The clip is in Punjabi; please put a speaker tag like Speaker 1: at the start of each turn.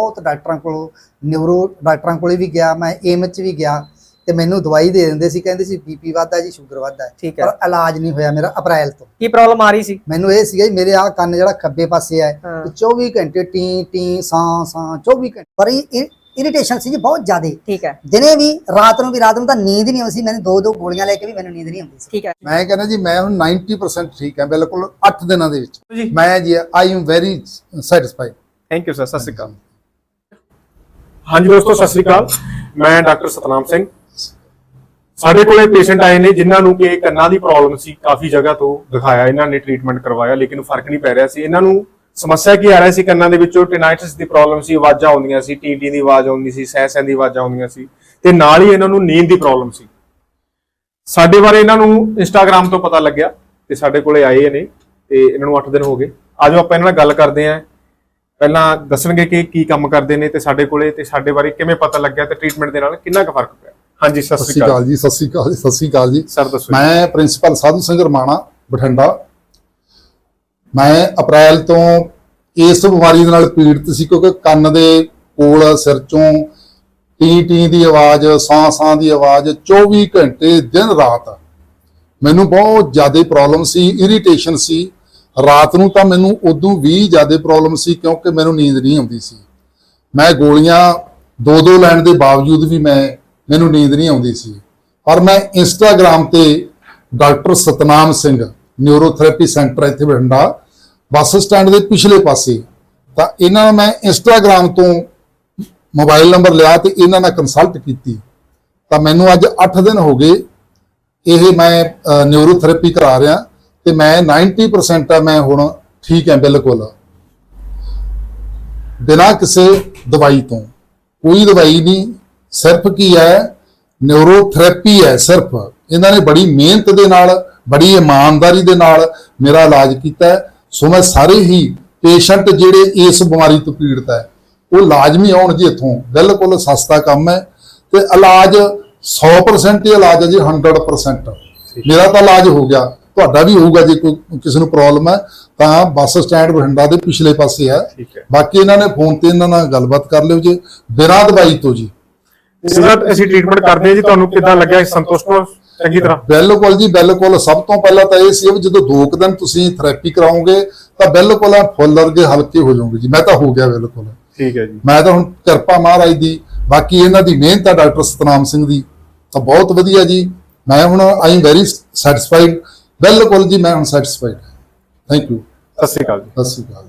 Speaker 1: ਬਹੁਤ ਡਾਕਟਰਾਂ ਕੋਲ ਨਿਊਰੋ ਡਾਕਟਰਾਂ ਕੋਲੇ ਵੀ ਗਿਆ ਮੈਂ ਏਮ ਚ ਵੀ ਗਿਆ ਤੇ ਮੈਨੂੰ ਦਵਾਈ ਦੇ ਦਿੰਦੇ ਸੀ ਕਹਿੰਦੇ ਸੀ ਬੀਪੀ ਵੱਧਦਾ ਜੀ ਸ਼ੂਗਰ ਵੱਧਦਾ। ਹੈ
Speaker 2: ਠੀਕ ਹੈ।
Speaker 1: ਪਰ ਇਲਾਜ ਨਹੀਂ ਹੋਇਆ ਮੇਰਾ ਅਪ੍ਰੈਲ ਤੋਂ।
Speaker 2: ਕੀ ਪ੍ਰੋਬਲਮ ਆ ਰਹੀ ਸੀ?
Speaker 1: ਮੈਨੂੰ ਇਹ ਸੀਗਾ ਜੀ ਮੇਰੇ ਆਹ ਕੰਨ ਜਿਹੜਾ ਖੱਬੇ ਪਾਸੇ ਹੈ ਤੇ 24 ਘੰਟੇ ਟੀ ਟੀ ਸਾਂ ਸਾਂ 24 ਘੰਟੇ। ਪਰ ਇਹ ਇਰੀਟੇਸ਼ਨ ਸੀ ਜੀ ਬਹੁਤ ਜ਼ਿਆਦਾ।
Speaker 2: ਠੀਕ ਹੈ।
Speaker 1: ਦਿਨੇ ਵੀ ਰਾਤ ਨੂੰ ਵੀ ਰਾਤ ਨੂੰ ਤਾਂ ਨੀਂਦ ਨਹੀਂ ਆਉਂਦੀ ਸੀ ਮੈਨੂੰ ਦੋ ਦੋ ਗੋਲੀਆਂ ਲੈ ਕੇ ਵੀ ਮੈਨੂੰ ਨੀਂਦ ਨਹੀਂ ਆਉਂਦੀ ਸੀ।
Speaker 2: ਠੀਕ ਹੈ।
Speaker 3: ਮੈਂ ਕਹਿੰਦਾ ਜੀ ਮੈਂ ਹੁਣ 90% ਠੀਕ ਹਾਂ ਬਿਲਕੁਲ 8 ਦਿਨਾਂ ਦੇ ਵਿੱਚ। ਮੈਂ ਜੀ I am very satisfied
Speaker 4: thank you sir ਸਤਿ ਸ਼੍ਰੀ ਅਕਾਲ। ਹਾਂਜੀ ਦੋਸਤੋ, ਸਤਿ ਸ਼੍ਰੀ ਅਕਾਲ। ਮੈਂ ਡਾਕਟਰ ਸਤਨਾਮ ਸਿੰਘ। ਸਾਡੇ ਕੋਲੇ ਪੇਸ਼ੈਂਟ ਆਏ ਨੇ ਜਿਨ੍ਹਾਂ ਨੂੰ ਕਿ ਕੰਨਾਂ ਦੀ ਪ੍ਰੋਬਲਮ ਸੀ, ਕਾਫੀ ਜਗ੍ਹਾ ਤੋਂ ਦਿਖਾਇਆ, ਇਹਨਾਂ ਨੇ ਟ੍ਰੀਟਮੈਂਟ ਕਰਵਾਇਆ, ਲੇਕਿਨ ਫ਼ਰਕ ਨਹੀਂ ਪੈ ਰਿਹਾ ਸੀ। ਇਹਨਾਂ ਨੂੰ ਸਮੱਸਿਆ ਕੀ ਆ ਰਹੀ ਸੀ ਕੰਨਾਂ ਦੇ ਵਿੱਚੋਂ? ਟਿਨਾਈਟਿਸ ਦੀ ਪ੍ਰੋਬਲਮ ਸੀ, ਆਵਾਜ਼ਾਂ ਆਉਂਦੀਆਂ ਸੀ ਟੀਟੀ ਦੀ ਆਵਾਜ਼ ਆਉਂਦੀ ਸੀ ਸੈਂ ਸਹਿ ਦੀ ਆਵਾਜ਼ਾਂ ਆਉਂਦੀਆਂ ਸੀ ਤੇ ਨਾਲ ਹੀ ਇਹਨਾਂ ਨੂੰ ਨੀਂਦ ਦੀ ਪ੍ਰੋਬਲਮ ਸੀ। ਸਾਡੇ ਬਾਰੇ ਇਹਨਾਂ ਨੂੰ ਇੰਸਟਾਗ੍ਰam ਤੋਂ ਪਤਾ ਲੱਗਿਆ ਤੇ ਸਾਡੇ ਕੋਲੇ ਆਏ ਨੇ ਤੇ ਇਹਨਾਂ ਨੂੰ 8 ਦਿਨ ਹੋ ਗਏ। ਆਜੋ ਆਪਾਂ ਇਹਨਾਂ ਨਾਲ ਗੱਲ ਕਰਦੇ ਆਂ ਪਹਿਲਾਂ ਦੱਸਣਗੇ ਕਿ ਕੀ ਕੰਮ ਕਰਦੇ ਨੇ ਤੇ ਸਾਡੇ ਕੋਲੇ ਤੇ ਸਾਡੇ ਬਾਰੇ ਕਿਵੇਂ ਪਤਾ ਲੱਗਿਆ ਤੇ ਟ੍ਰੀਟਮੈਂਟ ਦੇ ਨਾਲ ਕਿੰਨਾ ਕੁ ਫ਼ਰਕ ਪਿਆ? ਹਾਂਜੀ ਸਤਿ ਸ਼੍ਰੀ ਅਕਾਲ।
Speaker 3: ਜੀ ਸਤਿ ਸ਼੍ਰੀ ਅਕਾਲ ਸਤਿ ਸ਼੍ਰੀ ਅਕਾਲ ਜੀ।
Speaker 4: ਸਰ ਦੱਸੋ।
Speaker 3: ਮੈਂ ਪ੍ਰਿੰਸੀਪਲ ਸਾਧੂ ਸਿੰਘ ਰਮਾਣਾ ਬਠਿੰਡਾ। ਮੈਂ ਅਪ੍ਰੈਲ ਤੋਂ ਇਸ ਬਿਮਾਰੀ ਦੇ ਨਾਲ ਪੀੜਤ ਸੀ ਕਿਉਂਕਿ ਕੰਨ ਦੇ ਕੋਲ ਸਿਰ ਚੋਂ ਟੀ ਟੀ ਦੀ ਆਵਾਜ਼ ਸਾਹ ਸਾਹ ਦੀ ਆਵਾਜ਼ 24 ਘੰਟੇ ਦਿਨ ਰਾਤ। ਮੈਨੂੰ ਬਹੁਤ ਜ਼ਿਆਦਾ ਪ੍ਰੋਬਲਮ ਸੀ ਇਰੀਟੇਸ਼ਨ ਸੀ। ਰਾਤ ਨੂੰ ਤਾਂ ਮੈਨੂੰ ਉਦੋਂ ਵੀ ਜ਼ਿਆਦਾ ਪ੍ਰੋਬਲਮ ਸੀ ਕਿਉਂਕਿ ਮੈਨੂੰ ਨੀਂਦ ਨਹੀਂ ਆਉਂਦੀ ਸੀ। ਮੈਂ ਗੋਲੀਆਂ ਦੋ ਦੋ ਲੈਣ ਦੇ ਬਾਵਜੂਦ ਵੀ ਮੈਂ, ਮੈਨੂੰ ਨੀਂਦ ਨਹੀਂ ਆਉਂਦੀ ਸੀ। ਪਰ ਮੈਂ ਇੰਸਟਾਗ੍ਰam ਤੇ doctor Satnam Singh neurotherapy centre ਇੱਥੇ ਬਠਿੰਡਾ, ਬੱਸ ਸਟੈਂਡ ਦੇ ਪਿਛਲੇ ਪਾਸੇ, ਤਾਂ ਇਹਨਾਂ ਨਾਲ ਮੈਂ ਇੰਸਟਾਗ੍ਰam ਤੋਂ ਮੋਬਾਈਲ ਨੰਬਰ ਲਿਆ ਤੇ ਇਹਨਾਂ ਨਾਲ ਕੰਸਲਟ ਕੀਤੀ। ਤਾਂ ਮੈਨੂੰ ਅੱਜ 8 ਦਿਨ ਹੋ ਗਏ, ਇਹ ਮੈਂ ਨਿਊਰੋਥੈਰੇਪੀ ਕਰਾ ਰਿਹਾ। ਤੇ ਮੈਂ 90% ਆ ਮੈਂ ਹੁਣ ਠੀਕ ਹਾਂ ਬਿਲਕੁਲ। ਬਿਨਾਂ ਕਿਸੇ ਦਵਾਈ ਤੋਂ। ਕੋਈ ਦਵਾਈ ਨਹੀਂ ਸਿਰਫ ਕੀ ਹੈ ਨਿਊਰੋਥੈਰੇਪੀ ਹੈ ਸਿਰਫ। ਇਹਨਾਂ ਨੇ ਬੜੀ ਮਿਹਨਤ ਦੇ ਨਾਲ ਬੜੀ ਇਮਾਨਦਾਰੀ ਦੇ ਨਾਲ ਮੇਰਾ ਇਲਾਜ ਕੀਤਾ। ਸੋ ਮੈਂ ਸਾਰੇ ਹੀ ਪੇਸ਼ੈਂਟ ਜਿਹੜੇ ਇਸ ਬਿਮਾਰੀ ਤੋਂ ਪੀੜਤ ਹੈ ਉਹ ਲਾਜ਼ਮੀ ਆਉਣ ਜੀ ਇੱਥੋਂ। ਬਿਲਕੁਲ ਸਸਤਾ ਕੰਮ ਹੈ ਤੇ ਇਲਾਜ 100% ਹੀ ਇਲਾਜ ਹੈ ਜੀ 100% ਮੇਰਾ ਤਾਂ ਇਲਾਜ ਹੋ ਗਿਆ। ਤੁਹਾਡਾ ਵੀ ਹੋਊਗਾ ਜੇ ਕੋਈ ਕਿਸੇ ਨੂੰ ਪ੍ਰੋਬਲਮ ਹੈ ਤਾਂ ਬੱਸ ਸਟੈਂਡ ਬਠਿੰਡਾ ਦੇ ਪਿਛਲੇ ਪਾਸੇ ਹੈ। ਬਾਕੀ ਇਹਨਾਂ ਨੇ ਫੋਨ ਤੇ ਇਹਨਾਂ ਨਾਲ ਗੱਲਬਾਤ ਕਰ ਲਿਓ ਜੀ। ਬਿਨਾਂ ਦਵਾਈ ਤੋਂ ਜੀ।
Speaker 4: ਸਰ ਅਸੀਂ ਟ੍ਰੀਟਮੈਂਟ ਕਰਦੇ ਹਾਂ ਜੀ। ਤੁਹਾਨੂੰ ਕਿਦਾਂ ਲੱਗਿਆ? ਸੰਤੁਸ਼ਟ ਹੋ। ਚੰਗੀ ਤਰ੍ਹਾਂ।
Speaker 3: ਬਿਲਕੁਲ ਜੀ ਬਿਲਕੁਲ। ਸਭ ਤੋਂ ਪਹਿਲਾਂ ਤਾਂ ਇਹ ਸੀ ਵੀ ਜਦੋਂ ਦੋ ਕੁ ਦਿਨ ਤੁਸੀਂ ਥੈਰੇਪੀ ਕਰਾਓਗੇ ਤਾਂ ਬਿਲਕੁਲ ਫੁੱਲ ਵਰਗੇ ਹਲਕੇ ਹੋ ਜਾਓਗੇ ਜੀ। ਮੈਂ ਤਾਂ ਹੋ ਗਿਆ ਬਿਲਕੁਲ।
Speaker 4: ਠੀਕ ਹੈ ਜੀ।
Speaker 3: ਮੈਂ ਤਾਂ ਹੁਣ ਕਿਰਪਾ ਮਹਾਰਾਜ ਦੀ ਬਾਕੀ ਇਹਨਾਂ ਦੀ ਮਿਹਨਤ ਹੈ ਡਾਕਟਰ ਸਤਨਾਮ ਸਿੰਘ ਦੀ। ਤਾਂ ਬਹੁਤ ਵਧੀਆ ਜੀ। ਮੈਂ ਹੁਣ ਆਈ ਵੈਰੀ ਸੈਟੀਸਫਾਈਡ ਬਿਲਕੁਲ ਜੀ ਮੈਂ ਹੁਣ ਸੈਟੀਸਫਾਈਡ ਥੈਂਕ ਯੂ
Speaker 4: ਸਤਿ ਸ਼੍ਰੀ ਅਕਾਲ ਜੀ।
Speaker 3: ਸਤਿ ਸ਼੍ਰੀ ਅਕਾਲ